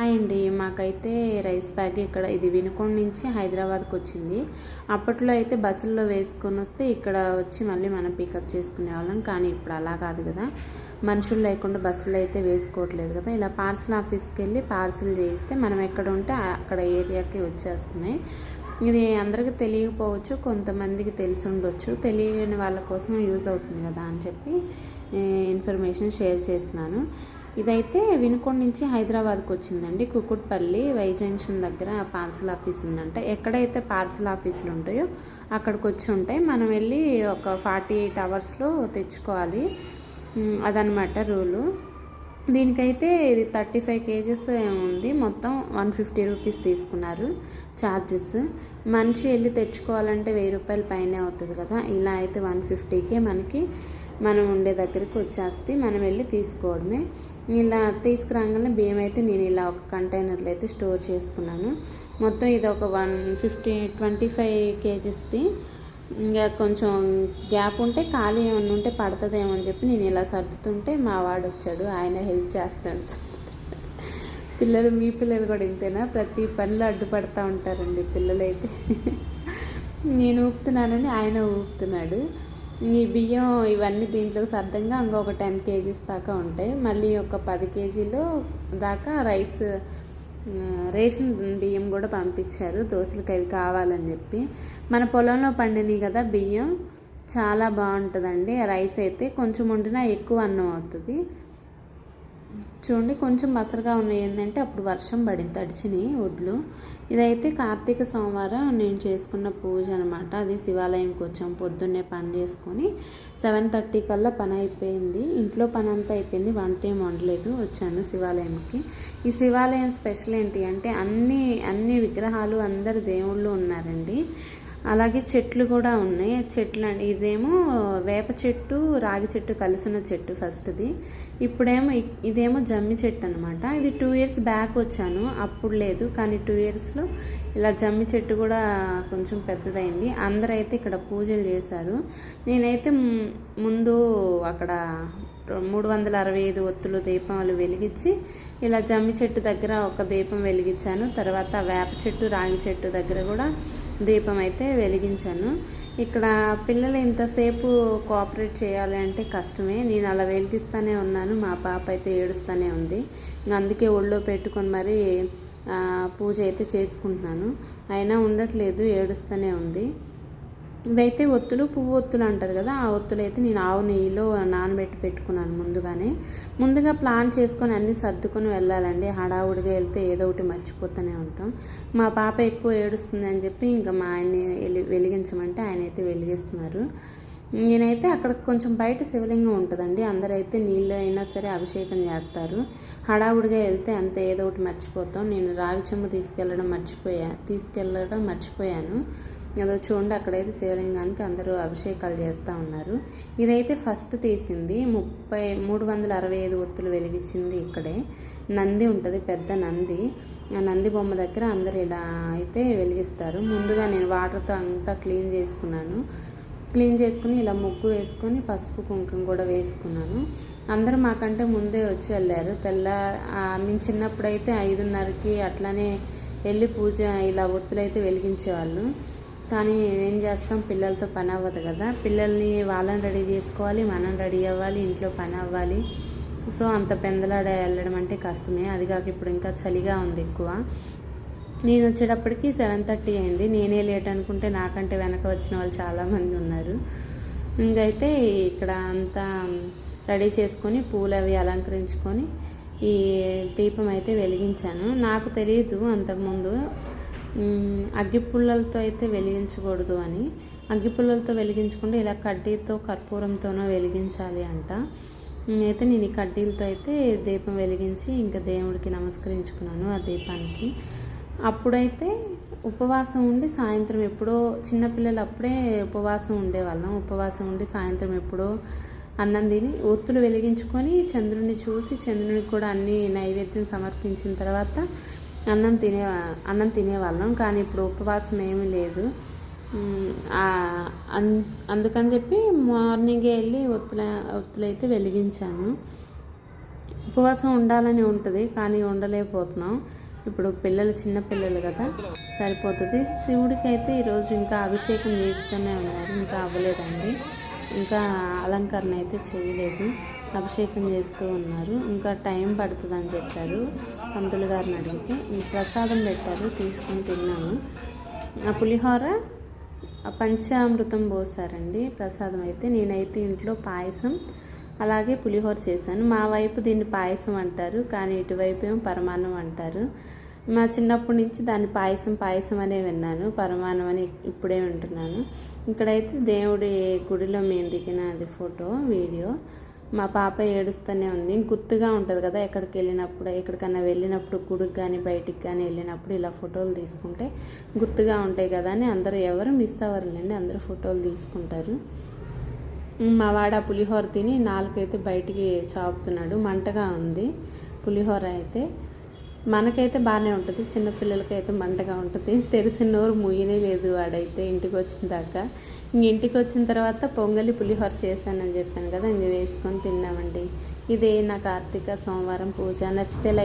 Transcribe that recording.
Hi అండి మాకైతే rice bag ఇక్కడ ఇది వినుకొండ నుంచి హైదరాబాద్కి వచ్చింది. అప్పట్లో అయితే బస్సుల్లో వేసుకొని వస్తే ఇక్కడ వచ్చి మళ్ళీ మనం పికప్ చేసుకునే వాళ్ళం కానీ ఇప్పుడు అలా కాదు కదా. మనుషులు లేకుండా బస్సులో అయితే వేసుకోవట్లేదు కదా. ఇలా పార్సల్ ఆఫీస్కి వెళ్ళి పార్సల్ చేయిస్తే మనం ఎక్కడ ఉంటే అక్కడ ఏరియాకి వచ్చేస్తున్నాయి. ఇది అందరికీ తెలియకపోవచ్చు కొంతమందికి తెలిసి ఉండొచ్చు. తెలియని వాళ్ళ కోసం యూజ్ అవుతుంది కదా అని చెప్పి ఇన్ఫర్మేషన్ షేర్ చేస్తున్నాను. ఇదైతే వినుకొండ నుంచి హైదరాబాద్కి వచ్చిందండి. కుకుట్పల్లి వై జంక్షన్ దగ్గర పార్సల్ ఆఫీస్ ఉందంట. ఎక్కడైతే పార్సల్ ఆఫీసులు ఉంటాయో అక్కడికి వచ్చి ఉంటాయి. మనం వెళ్ళి ఒక ఫార్టీ ఎయిట్ అవర్స్లో తెచ్చుకోవాలి. అదనమాట రూలు. దీనికైతే ఇది థర్టీ ఫైవ్ కేజెస్ ఉంది. మొత్తం వన్ ఫిఫ్టీ రూపీస్ తీసుకున్నారు ఛార్జెస్ మనిషి వెళ్ళి తెచ్చుకోవాలంటే వెయ్యి రూపాయల పైనే అవుతుంది కదా. ఇలా అయితే వన్ ఫిఫ్టీకే మనకి మనం ఉండే దగ్గరికి వచ్చేస్తే మనం వెళ్ళి తీసుకోవడమే. ఇలా తీసుకురాగానే బియ్యం అయితే నేను ఇలా ఒక కంటైనర్లో అయితే స్టోర్ చేసుకున్నాను. మొత్తం ఇది ఒక వన్ ఫిఫ్టీ ట్వంటీ ఫైవ్ కేజెస్ది. ఇంకా కొంచెం గ్యాప్ ఉంటే ఖాళీ ఏమన్నా ఉంటే పడుతుందేమో అని చెప్పి నేను ఇలా సర్దుతుంటే మా వాడు వచ్చాడు. ఆయన హెల్ప్ చేస్తాడు. పిల్లలు మీ పిల్లలు కూడా ఇంతేనా? ప్రతి పనిలో అడ్డుపడతా ఉంటారండి పిల్లలైతే. నేను ఊపుతున్నానని ఆయన ఊపుతున్నాడు. ఈ బియ్యం ఇవన్నీ దీంట్లో సర్దంగా ఇంకొక టెన్ కేజీస్ దాకా ఉంటాయి. మళ్ళీ ఒక పది కేజీలు దాకా రైస్ రేషన్ బియ్యం కూడా పంపించారు. దోశలకి అవి కావాలని చెప్పి. మన పొలంలో పండినవి కదా బియ్యం చాలా బాగుంటుందండి. రైస్ అయితే కొంచెం వండినా ఎక్కువ అన్నం అవుతుంది. చూడండి కొంచెం బసరగా ఉన్నాయి. ఏంటంటే అప్పుడు వర్షం పడింది తడిచినాయి ఒడ్లు. ఇదైతే కార్తీక సోమవారం నేను చేసుకున్న పూజ అనమాట అది శివాలయంకి వచ్చాం పొద్దున్నే పని చేసుకొని సెవెన్ థర్టీ కల్లా పని అయిపోయింది. ఇంట్లో పని అంతా అయిపోయింది వంట ఏం వండలేదు వచ్చాను శివాలయంకి. ఈ శివాలయం స్పెషల్ ఏంటి అంటే అన్ని అన్ని విగ్రహాలు అందరు దేవుళ్ళు ఉన్నారండి. అలాగే చెట్లు కూడా ఉన్నాయి. చెట్లు ఇదేమో వేప చెట్టు రాగి చెట్టు కలిసిన చెట్టు ఫస్ట్ది. ఇప్పుడేమో ఇదేమో జమ్మి చెట్టు అనమాట ఇది టూ ఇయర్స్ బ్యాక్ వచ్చాను. అప్పుడు లేదు. కానీ టూ ఇయర్స్లో ఇలా జమ్మి చెట్టు కూడా కొంచెం పెద్దదైంది. అందరైతే ఇక్కడ పూజలు చేశారు. నేనైతే ముందు అక్కడ మూడు వందల అరవై ఐదు ఒత్తులు దీపాలు వెలిగించి ఇలా జమ్మి చెట్టు దగ్గర ఒక దీపం వెలిగించాను. తర్వాత వేప చెట్టు రాగి చెట్టు దగ్గర కూడా దీపం అయితే వెలిగించాను. ఇక్కడ పిల్లలు ఇంతసేపు కోఆపరేట్ చేయాలి అంటే కష్టమే. నేను అలా వెలిగిస్తూనే ఉన్నాను. మా పాప అయితే ఏడుస్తూనే ఉంది. అందుకే ఒళ్ళో పెట్టుకొని మరి పూజ అయితే చేసుకుంటున్నాను. అయినా ఉండట్లేదు. ఏడుస్తూనే ఉంది. ఇవైతే ఒత్తులు పువ్వు ఒత్తులు అంటారు కదా ఆ ఒత్తులు అయితే నేను ఆవు నెయ్యిలో నానబెట్టి పెట్టుకున్నాను ముందుగానే. ముందుగా ప్లాన్ చేసుకొని అన్నీ సర్దుకొని వెళ్ళాలండి. హడావుడిగా వెళ్తే ఏదో ఒకటి మర్చిపోతూనే ఉంటాం. మా పాప ఎక్కువ ఏడుస్తుంది అని చెప్పి ఇంకా మా ఆయన్ని వెలి- వెలిగించమంటే ఆయన అయితే వెలిగిస్తున్నారు. నేనైతే అక్కడ కొంచెం బయట శివలింగం ఉంటుందండి. అందరైతే నీళ్ళు అయినా సరే అభిషేకం చేస్తారు. హడావుడిగా వెళ్తే అంత ఏదో ఒకటి మర్చిపోతాం. నేను రావి చెమ్మ తీసుకెళ్ళడం మర్చిపోయా తీసుకెళ్ళడం మర్చిపోయాను. అదో చూడండి అక్కడైతే శివలింగానికి అందరూ అభిషేకాలు చేస్తూ ఉన్నారు. ఇదైతే ఫస్ట్ తీసింది. ముప్పై మూడు వందల అరవై ఐదు ఒత్తులు వెలిగించింది ఇక్కడే. నంది ఉంటుంది పెద్ద నంది. ఆ నంది బొమ్మ దగ్గర అందరు ఇలా అయితే వెలిగిస్తారు. ముందుగా నేను వాటర్తో అంతా క్లీన్ చేసుకున్నాను. క్లీన్ చేసుకుని ఇలా ముగ్గు వేసుకొని పసుపు కుంకుమ కూడా వేసుకున్నాను. అందరూ మాకంటే ముందే వచ్చి వెళ్ళారు. తెల్ల మేము చిన్నప్పుడైతే ఐదున్నరకి అట్లానే వెళ్ళి పూజ ఇలా ఒత్తులైతే వెలిగించేవాళ్ళు. కానీ ఏం చేస్తాం? పిల్లలతో పని అవ్వదు కదా. పిల్లల్ని వాళ్ళని రెడీ చేసుకోవాలి మనం రెడీ అవ్వాలి ఇంట్లో పని అవ్వాలి. సో అంత పెందలాడ వెళ్ళడం అంటే కష్టమే. అది కాక ఇప్పుడు ఇంకా చలిగా ఉంది ఎక్కువ. నేను వచ్చేటప్పటికి సెవెన్ థర్టీ అయింది. నేనే లేట్ అనుకుంటే నాకంటే వెనక వచ్చిన వాళ్ళు చాలామంది ఉన్నారు. ఇంకైతే ఇక్కడ అంతా రెడీ చేసుకొని పూలు అవి అలంకరించుకొని ఈ దీపం అయితే వెలిగించాను. నాకు తెలియదు అంతకుముందు. అగ్గిపుల్లలతో అయితే వెలిగించకూడదు అని. అగ్గిపుల్లలతో వెలిగించకుండా ఇలా కడ్డీతో కర్పూరంతోనో వెలిగించాలి అంట. అయితే నేను ఈ కడ్డీలతో అయితే దీపం వెలిగించి ఇంకా దేవుడికి నమస్కరించుకున్నాను ఆ దీపానికి. అప్పుడైతే ఉపవాసం ఉండి సాయంత్రం ఎప్పుడో చిన్నపిల్లలు అప్పుడే ఉపవాసం ఉండేవాళ్ళం. ఉపవాసం ఉండి సాయంత్రం ఎప్పుడో అన్నం తిని ఒత్తులు వెలిగించుకొని చంద్రుడిని చూసి చంద్రుడికి కూడా అన్ని నైవేద్యం సమర్పించిన తర్వాత అన్నం తినే అన్నం తినేవాళ్ళం. కానీ ఇప్పుడు ఉపవాసం ఏమీ లేదు. అందుకని చెప్పి మార్నింగే వెళ్ళి ఒత్తుల ఒత్తులైతే వెలిగించాను. ఉపవాసం ఉండాలని ఉంటుంది కానీ ఉండలేకపోతున్నాం. ఇప్పుడు పిల్లలు చిన్న పిల్లలు కదా సరిపోతుంది. శివుడికి అయితే ఈరోజు ఇంకా అభిషేకం చేస్తూనే ఉన్నారు ఇంకా అవ్వలేదండి. ఇంకా అలంకరణ అయితే చేయలేదు. అభిషేకం చేస్తూ ఉన్నారు. ఇంకా టైం పడుతుందని చెప్పారు. పంతులు గారిని అడిగితే ప్రసాదం పెట్టారు తీసుకొని తిన్నాము. ఆ పులిహోర? పంచామృతం పోసారండి ప్రసాదం అయితే. నేనైతే ఇంట్లో పాయసం అలాగే పులిహోర చేశాను. మా వైపు దీన్ని పాయసం అంటారు కానీ ఇటువైపు ఏమో పరమాన్నం అంటారు. మా చిన్నప్పటి నుంచి దాన్ని పాయసం పాయసం అనే విన్నాను పరమాన్నం అని ఇప్పుడే వింటున్నాను. ఇక్కడైతే దేవుడి గుడిలో మేము దిగిన అది ఫోటో వీడియో. మా పాప ఏడుస్తూనే ఉంది. గుర్తుగా ఉంటుంది కదా ఎక్కడికి వెళ్ళినప్పుడు ఎక్కడికన్నా వెళ్ళినప్పుడు గుడికి కానీ బయటికి కానీ వెళ్ళినప్పుడు ఇలా ఫోటోలు తీసుకుంటే గుర్తుగా ఉంటాయి కదా అని అందరూ ఎవరు మిస్ అవ్వరులేండి అందరూ ఫోటోలు తీసుకుంటారు. మా వాడ పులిహోర తిని నాలుకైతే బయటికి చాపుతున్నాడు మంటగా ఉంది. పులిహోర అయితే మనకైతే బాగానే ఉంటుంది చిన్నపిల్లలకైతే మంటగా ఉంటుంది. తెరిసిన నోరు ముయ్యనే లేదు వాడైతే ఇంటికి వచ్చిన దాకా. ఇంక ఇంటికి వచ్చిన తర్వాత పొంగలి పులిహోర చేశానని చెప్పాను కదా ఇది వేసుకొని తిన్నామండి. ఇదే నా కార్తీక సోమవారం పూజ. నచ్చితే లైక్